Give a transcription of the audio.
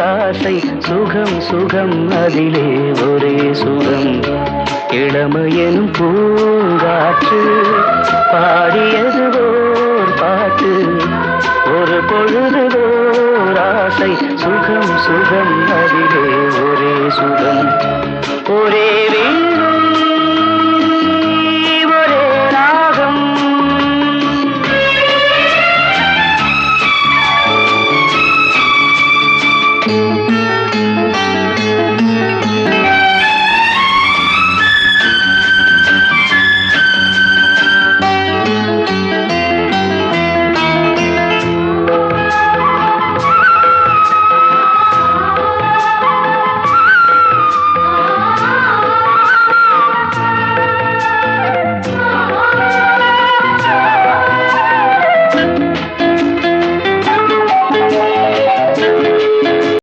ஓர் ஆசை சுகம் சுகம் அதிலே ஒரே சுகம். இளமையெனும் பூங்காற்று பாடியது ஓர் பாட்டு. ஒரு பொழுதுதோர் ஆசை சுகம் சுகம் அதிலே ஒரு